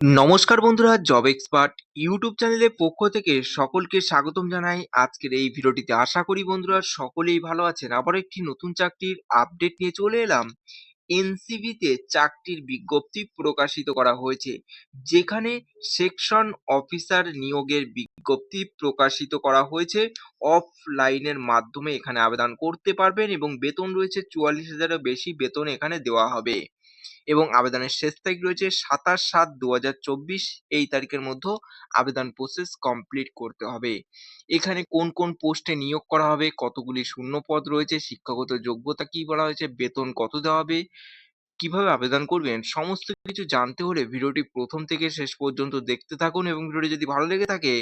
নমস্কার বন্ধুরা job expert YouTube চ্যানেলের পক্ষ থেকে সকলকে স্বাগতম জানাই। আজকের এই ভিডিওটিতে আশা করি বন্ধুরা সকলেই ভালো আছেন। আবার একটি নতুন চাকরির আপডেট নিয়ে চলে এলাম। এনসিবিতে চাকরির বিজ্ঞপ্তি প্রকাশিত করা হয়েছে, যেখানে সেকশন অফিসার নিয়োগের বিজ্ঞপ্তি প্রকাশিত করা হয়েছে। অফলাইনের মাধ্যমে এখানে আবেদন করতে পারবেন এবং বেতন রয়েছে চুয়াল্লিশ হাজারের বেশি বেতন এখানে দেওয়া হবে। এবং আবেদনের শেষ তারিখ রয়েছে সাতাশ সাত দু এই তারিখের মধ্যে আবেদন প্রসেস কমপ্লিট করতে হবে। এখানে কোন কোন পোস্টে নিয়োগ করা হবে, কতগুলি শূন্য পদ রয়েছে, শিক্ষাগত যোগ্যতা কি বলা হয়েছে, বেতন কত দেওয়া হবে, কীভাবে আবেদন করবেন, সমস্ত কিছু জানতে হলে ভিডিওটি প্রথম থেকে শেষ পর্যন্ত দেখতে থাকুন এবং ভিডিওটি যদি ভালো লেগে থাকে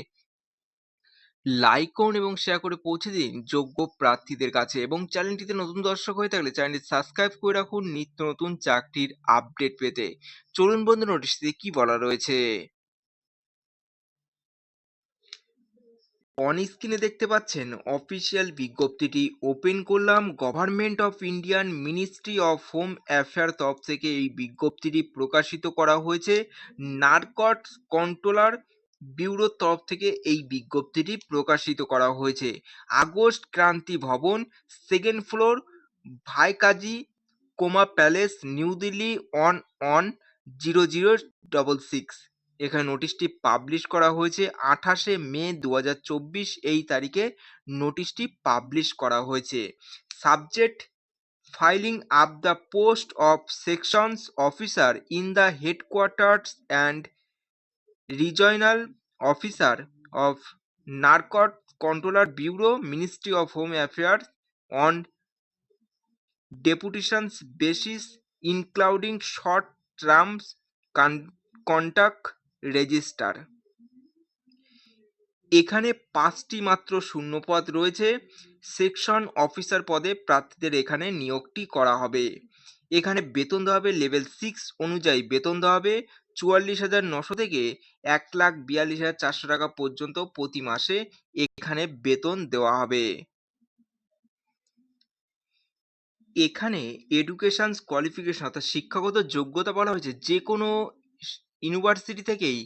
লাইক করুন এবং শেয়ার করে পৌঁছে দিন যোগ্য প্রার্থীদের কাছে এবং চ্যানেলটিতে নতুন দর্শক হয়ে থাকলে চ্যানেলটি সাবস্ক্রাইব করে রাখুন নিত্য নতুন চাকরির আপডেট পেতে। চলুন বন্ধু নোটিশে কি বলা রয়েছে? অন স্ক্রিনে দেখতে পাচ্ছেন অফিসিয়াল বিজ্ঞপ্তিটি। ওপেন করলাম। Government of Indian ministry of home affair তরফ থেকে এই বিজ্ঞপ্তিটি প্রকাশিত করা হয়েছে। নারকট কন্ট্রোলার ব্যুরোর তরফ থেকে এই বিজ্ঞপ্তিটি প্রকাশিত করা হয়েছে। August Kranti Bhavan second floor Bhikaji Cama palace, new Delhi on on zero zero double six এখানে নোটিশটি পাবলিশ করা হয়েছে। আঠাশে মে দু হাজার চব্বিশ এই তারিখে নোটিশটি পাবলিশ করা হয়েছে। Subject filing up the post of sections officer in the headquarters and regional officer of narcotic controller bureau, ministry of home affairs on deputations basis, including short con- contact register এখানে পাঁচটি মাত্র শূন্যপদ রয়েছে। Section officer পদে প্রার্থীদের এখানে নিয়োগটি করা হবে। এখানে বেতন দেওয়া হবে লেভেল সিক্স অনুযায়ী বেতন দেওয়া হবে। চুয়াল্লিশ হাজার নশো থেকে এক লাখ বিয়াল্লিশ হাজার চারশো টাকা পর্যন্ত প্রতি মাসে এখানে বেতন দেওয়া হবে। এখানে এডুকেশন কোয়ালিফিকেশন অর্থাৎ শিক্ষাগত যোগ্যতা বলা হয়েছে যে কোনো ইউনিভার্সিটি থেকেই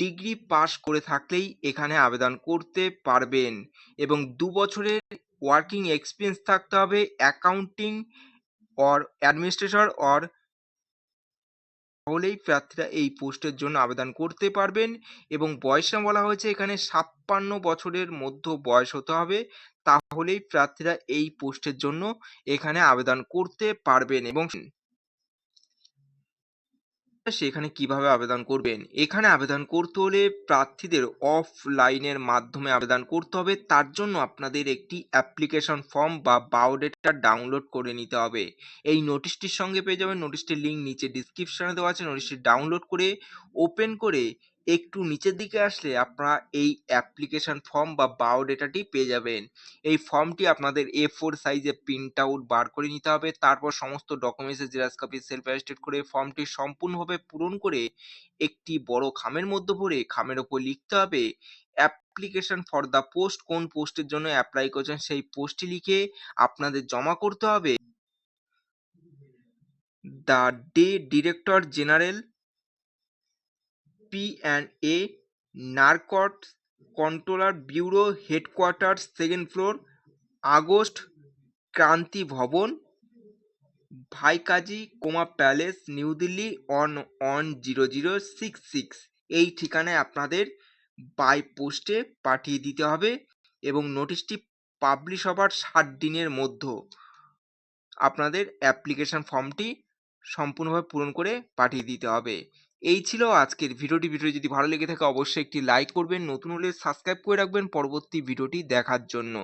ডিগ্রি পাস করে থাকলেই এখানে আবেদন করতে পারবেন এবং দু বছরের ওয়ার্কিং এক্সপিরিয়েন্স থাকতে হবে অ্যাকাউন্টিং অর অ্যাডমিনিস্ট্রেটর অর তাহলেই প্রার্থীরা এই পোস্টের জন্য আবেদন করতে পারবেন এবং বয়সটা বলা হয়েছে এখানে ছাপ্পান্ন বছরের মধ্য বয়স হতে হবে। তাহলেই প্রার্থীরা এই পোস্টের জন্য এখানে আবেদন করতে পারবেন এবং সেখানে কীভাবে আবেদন করবেন? এখানে আবেদন করতে হলে প্রার্থীদের অফলাইনের মাধ্যমে আবেদন করতে হবে। তার জন্য আপনাদের একটি অ্যাপ্লিকেশন ফর্ম বা বায়োডেটা ডাউনলোড করে নিতে হবে। এই নোটিশটির সঙ্গে পেয়ে যাবেন। নোটিশটির লিঙ্ক নিচে ডিসক্রিপশনে দেওয়া আছে। নোটিশটি ডাউনলোড করে, ওপেন করে একটু নিচের দিকে আসলে আপনারা এই অ্যাপ্লিকেশন ফর্ম বা বায়োডেটাটি পেয়ে যাবেন। এই ফর্মটি আপনাদের এ ফোর সাইজে প্রিন্ট আউট বার করে নিতে হবে। তারপর সমস্ত ডকুমেন্টসের জেরক্স কপি সেলফ অ্যাটেস্টেড করে ফর্মটি সম্পূর্ণভাবে পূরণ করে একটি বড় খামের মধ্যে ভরে খামের ওপর লিখতে হবে। অ্যাপ্লিকেশন ফর দ্য পোস্ট কোন পোস্টের জন্য অ্যাপ্লাই করছেন সেই পোস্টটি লিখে আপনাদের জমা করতে হবে। The day director general P and A narcotic controller bureau headquarters second floor August Kranti Bhavan Bhikaji Cama palace new Delhi on on zero zero six six এই ঠিকানায় আপনাদের বাই পোস্টে পাঠিয়ে দিতে হবে এবং নোটিশটি পাবলিশ হবার ষাট দিনের মধ্যে আপনাদের অ্যাপ্লিকেশন ফর্মটি সম্পূর্ণভাবে পূরণ করে পাঠিয়ে দিতে হবে। এই ছিল আজকের ভিডিওটি। ভিডিও যদি ভালো লেগে থাকে, অবশ্যই একটি লাইক করবেন। নতুন হলে সাবস্ক্রাইব করে রাখবেন। পরবর্তী ভিডিওটি দেখার জন্য।